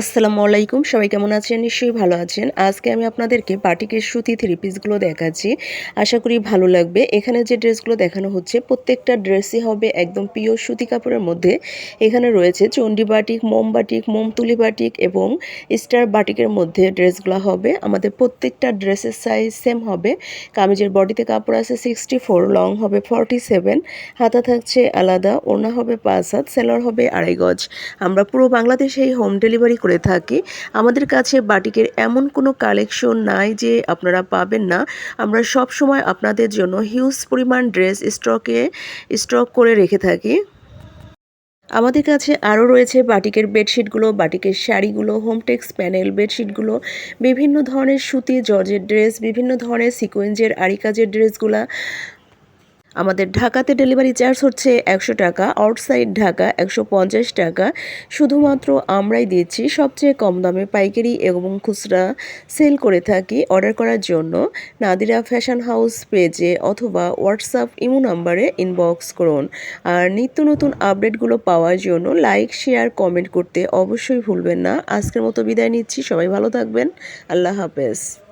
আসসালামু আলাইকুম, সবাই কেমন আছেন? নিশ্চয়ই ভালো আছেন। আজকে আমি আপনাদেরকে বাটিকের সুতি থ্রি পিসগুলো দেখাচ্ছি। আশা করি ভালো লাগবে। এখানে যে ড্রেসগুলো দেখানো হচ্ছে, প্রত্যেকটা ড্রেসই হবে একদম পিওর সুতি কাপড়ের মধ্যে। এখানে রয়েছে চণ্ডী বাটিক, মোম বাটিক মোমতুলি বাটিক এবং স্টার বাটিকের মধ্যে ড্রেসগুলো হবে। আমাদের প্রত্যেকটা ড্রেসের সাইজ সেম হবে। কামিজের বডিতে কাপড় আছে সিক্সটি ফোর লং হবে ফর্টি সেভেন হাতা থাকছে আলাদা ওনা হবে পাঁচ হাত, সেলার হবে আড়াই গজ। আমরা পুরো বাংলাদেশে এই হোম ডেলিভারি করে থাকি। আমাদের কাছে বাটিকের এমন কোনো কালেকশন নাই যে আপনারা পাবেন না। আমরা সব সময় আপনাদের জন্য হিউজ পরিমাণ ড্রেস স্টকে স্টক করে রেখে থাকি। আমাদের কাছে আরও রয়েছে বাটিকের বেডশিটগুলো বাটিকের শাড়িগুলো হোমটেক্স প্যানেল বেডশিটগুলো বিভিন্ন ধরনের সুতি, জর্জের ড্রেস বিভিন্ন ধরনের সিকোয়েন্সের আরি কাজের ড্রেসগুলা আমাদের ঢাকাতে ডেলিভারি চার্জ হচ্ছে একশো টাকা, আউটসাইড ঢাকা একশো পঞ্চাশ টাকা। শুধুমাত্র আমরাই দিচ্ছি সবচেয়ে কম দামে পাইকারি এবং খুচরা সেল করে থাকি অর্ডার করার জন্য। নাদিরা ফ্যাশন হাউস পেজে অথবা হোয়াটসঅ্যাপ ইমো নাম্বারে ইনবক্স করুন। আর নিত্য নতুন আপডেটগুলো পাওয়ার জন্য লাইক, শেয়ার, কমেন্ট করতে অবশ্যই ভুলবেন না। আজকের মতো বিদায় নিচ্ছি। সবাই ভালো থাকবেন। আল্লাহ হাফেজ।